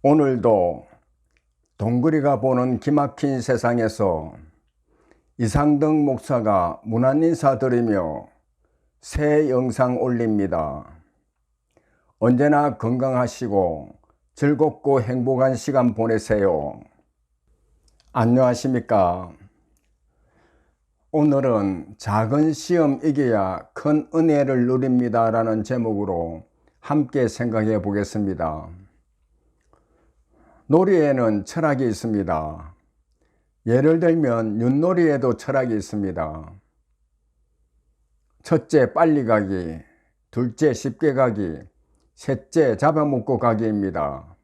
오늘도 동그리가 보는 기막힌 세상에서 이상덕 목사가 문안 인사 드리며 새 영상 올립니다. 언제나 건강하시고 즐겁고 행복한 시간 보내세요. 안녕하십니까. 오늘은 작은 시험 이겨야 큰 은혜를 누립니다. 라는 제목으로 함께 생각해 보겠습니다. 놀이에는 철학이 있습니다. 예를 들면 윷놀이에도 철학이 있습니다. 첫째 빨리 가기, 둘째 쉽게 가기, 셋째 잡아먹고 가기입니다.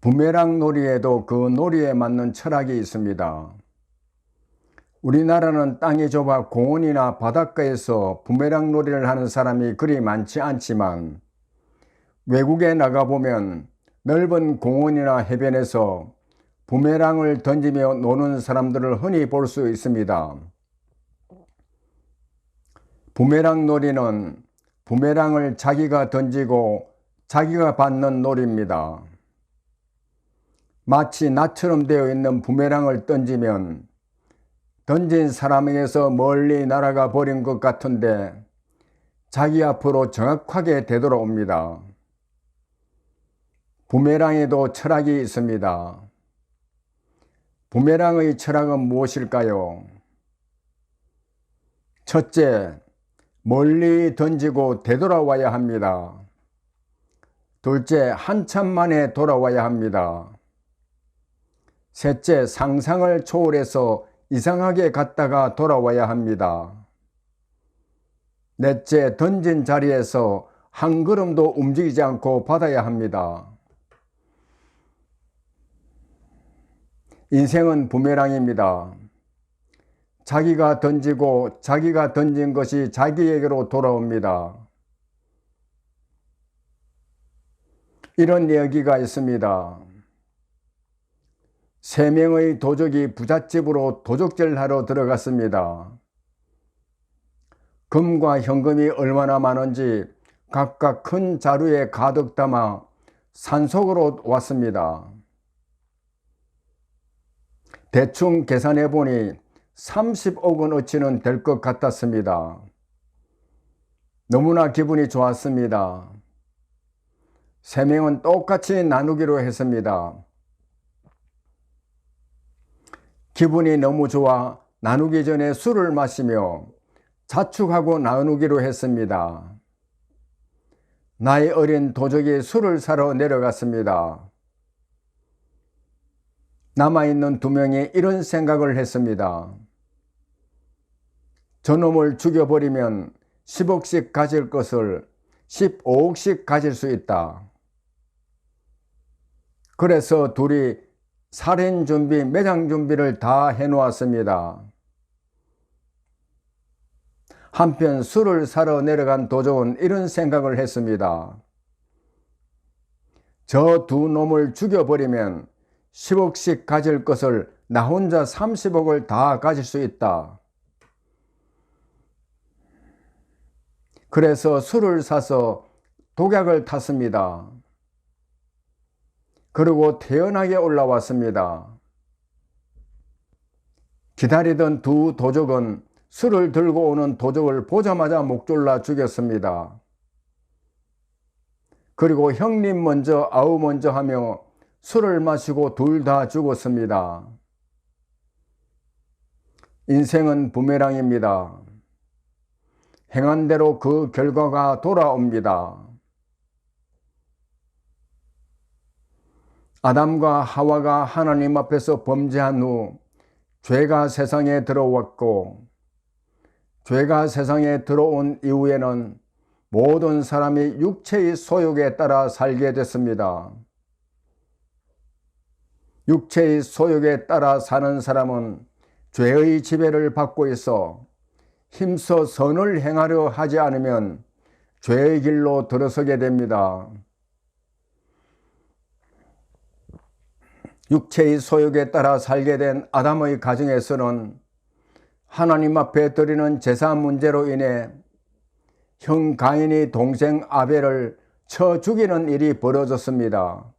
부메랑 놀이에도 그 놀이에 맞는 철학이 있습니다. 우리나라는 땅이 좁아 공원이나 바닷가에서 부메랑 놀이를 하는 사람이 그리 많지 않지만 외국에 나가보면 넓은 공원이나 해변에서 부메랑을 던지며 노는 사람들을 흔히 볼 수 있습니다. 부메랑 놀이는 부메랑을 자기가 던지고 자기가 받는 놀이입니다. 마치 나처럼 되어 있는 부메랑을 던지면 던진 사람에게서 멀리 날아가 버린 것 같은데 자기 앞으로 정확하게 되돌아옵니다. 부메랑에도 철학이 있습니다. 부메랑의 철학은 무엇일까요? 첫째, 멀리 던지고 되돌아와야 합니다. 둘째, 한참 만에 돌아와야 합니다. 셋째, 상상을 초월해서 이상하게 갔다가 돌아와야 합니다. 넷째, 던진 자리에서 한 걸음도 움직이지 않고 받아야 합니다. 인생은 부메랑입니다. 자기가 던지고 자기가 던진 것이 자기에게로 돌아옵니다. 이런 이야기가 있습니다. 세 명의 도적이 부잣집으로 도적질 하러 들어갔습니다. 금과 현금이 얼마나 많은지 각각 큰 자루에 가득 담아 산속으로 왔습니다. 대충 계산해 보니 30억 원어치는 될 것 같았습니다. 너무나 기분이 좋았습니다. 세 명은 똑같이 나누기로 했습니다. 기분이 너무 좋아 나누기 전에 술을 마시며 자축하고 나누기로 했습니다. 나이 어린 도적이 술을 사러 내려갔습니다. 남아있는 두 명이 이런 생각을 했습니다. 저놈을 죽여버리면 10억씩 가질 것을 15억씩 가질 수 있다. 그래서 둘이 살인 준비, 매장 준비를 다 해놓았습니다. 한편 술을 사러 내려간 도적은 이런 생각을 했습니다. 저 두 놈을 죽여버리면 10억씩 가질 것을 나 혼자 30억을 다 가질 수 있다. 그래서 술을 사서 독약을 탔습니다. 그리고 태연하게 올라왔습니다. 기다리던 두 도적은 술을 들고 오는 도적을 보자마자 목 졸라 죽였습니다. 그리고 형님 먼저 아우 먼저 하며 술을 마시고 둘 다 죽었습니다. 인생은 부메랑입니다. 행한 대로 그 결과가 돌아옵니다. 아담과 하와가 하나님 앞에서 범죄한 후 죄가 세상에 들어왔고 죄가 세상에 들어온 이후에는 모든 사람이 육체의 소욕에 따라 살게 됐습니다. 육체의 소욕에 따라 사는 사람은 죄의 지배를 받고 있어 힘써 선을 행하려 하지 않으면 죄의 길로 들어서게 됩니다. 육체의 소욕에 따라 살게 된 아담의 가정에서는 하나님 앞에 드리는 제사 문제로 인해 형 가인이 동생 아벨을 쳐 죽이는 일이 벌어졌습니다.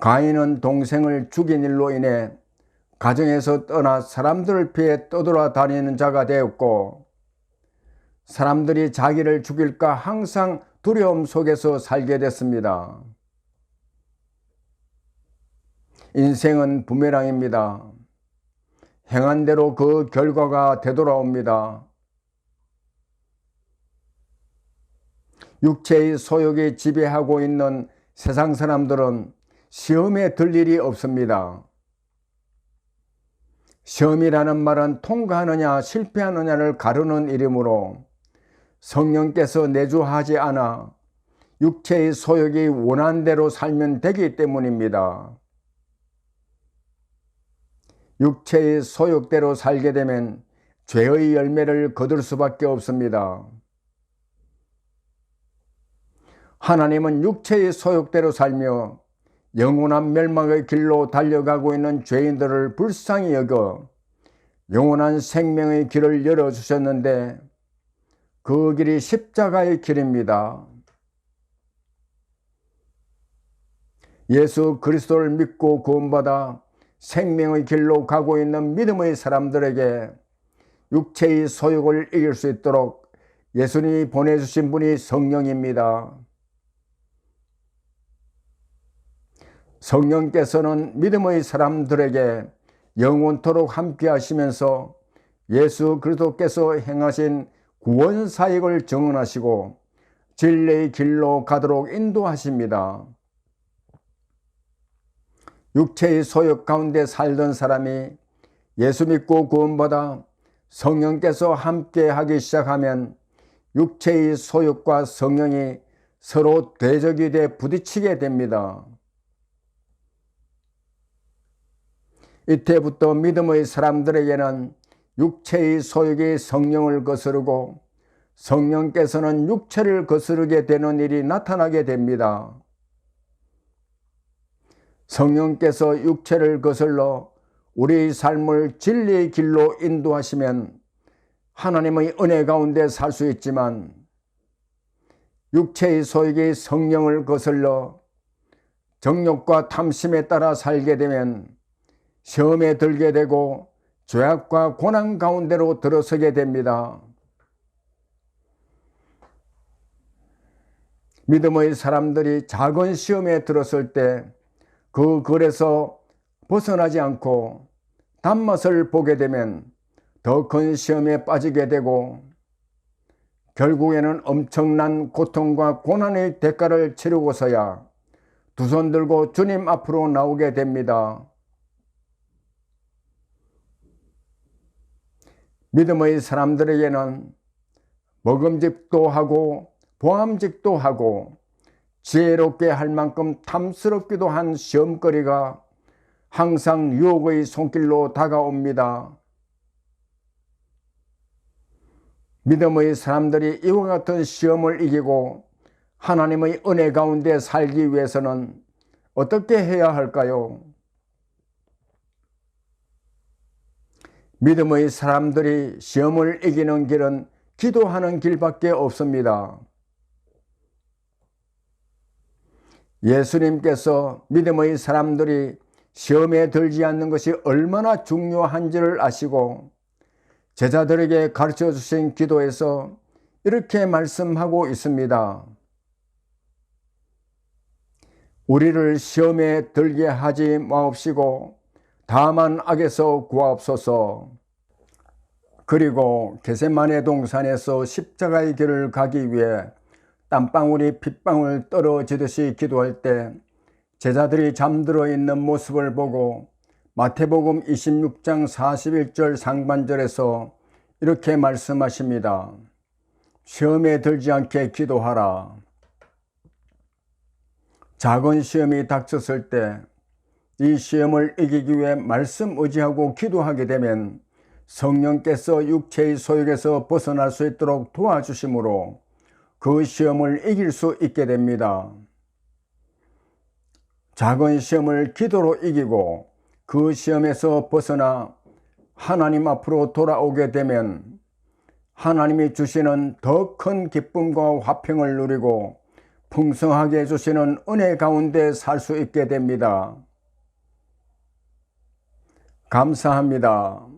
가인은 동생을 죽인 일로 인해 가정에서 떠나 사람들을 피해 떠돌아 다니는 자가 되었고 사람들이 자기를 죽일까 항상 두려움 속에서 살게 됐습니다. 인생은 부메랑입니다. 행한 대로 그 결과가 되돌아옵니다. 육체의 소욕이 지배하고 있는 세상 사람들은 시험에 들 일이 없습니다. 시험이라는 말은 통과하느냐 실패하느냐를 가르는 이름으로 성령께서 내주하지 않아 육체의 소욕이 원한 대로 살면 되기 때문입니다. 육체의 소욕대로 살게 되면 죄의 열매를 거둘 수밖에 없습니다. 하나님은 육체의 소욕대로 살며 영원한 멸망의 길로 달려가고 있는 죄인들을 불쌍히 여겨 영원한 생명의 길을 열어주셨는데 그 길이 십자가의 길입니다. 예수 그리스도를 믿고 구원받아 생명의 길로 가고 있는 믿음의 사람들에게 육체의 소욕을 이길 수 있도록 예수님이 보내주신 분이 성령입니다. 성령께서는 믿음의 사람들에게 영원토록 함께 하시면서 예수 그리스도께서 행하신 구원 사역을 정언하시고 진리의 길로 가도록 인도하십니다. 육체의 소욕 가운데 살던 사람이 예수 믿고 구원받아 성령께서 함께 하기 시작하면 육체의 소욕과 성령이 서로 대적이 돼 부딪히게 됩니다. 이때부터 믿음의 사람들에게는 육체의 소욕이 성령을 거스르고 성령께서는 육체를 거스르게 되는 일이 나타나게 됩니다. 성령께서 육체를 거슬러 우리의 삶을 진리의 길로 인도하시면 하나님의 은혜 가운데 살 수 있지만 육체의 소욕이 성령을 거슬러 정욕과 탐심에 따라 살게 되면 시험에 들게 되고 죄악과 고난 가운데로 들어서게 됩니다. 믿음의 사람들이 작은 시험에 들었을 때 그 글에서 벗어나지 않고 단맛을 보게 되면 더 큰 시험에 빠지게 되고 결국에는 엄청난 고통과 고난의 대가를 치르고서야 두 손 들고 주님 앞으로 나오게 됩니다. 믿음의 사람들에게는 먹음직도 하고 보암직도 하고 지혜롭게 할 만큼 탐스럽기도 한 시험거리가 항상 유혹의 손길로 다가옵니다. 믿음의 사람들이 이와 같은 시험을 이기고 하나님의 은혜 가운데 살기 위해서는 어떻게 해야 할까요? 믿음의 사람들이 시험을 이기는 길은 기도하는 길밖에 없습니다. 예수님께서 믿음의 사람들이 시험에 들지 않는 것이 얼마나 중요한지를 아시고 제자들에게 가르쳐 주신 기도에서 이렇게 말씀하고 있습니다. 우리를 시험에 들게 하지 마옵시고 다만 악에서 구하옵소서. 그리고 게세만의 동산에서 십자가의 길을 가기 위해 땀방울이 핏방울 떨어지듯이 기도할 때 제자들이 잠들어 있는 모습을 보고 마태복음 26장 41절 상반절에서 이렇게 말씀하십니다. 시험에 들지 않게 기도하라. 작은 시험이 닥쳤을 때 이 시험을 이기기 위해 말씀 의지하고 기도하게 되면 성령께서 육체의 소욕에서 벗어날 수 있도록 도와주심으로 그 시험을 이길 수 있게 됩니다. 작은 시험을 기도로 이기고 그 시험에서 벗어나 하나님 앞으로 돌아오게 되면 하나님이 주시는 더 큰 기쁨과 화평을 누리고 풍성하게 주시는 은혜 가운데 살 수 있게 됩니다. 감사합니다.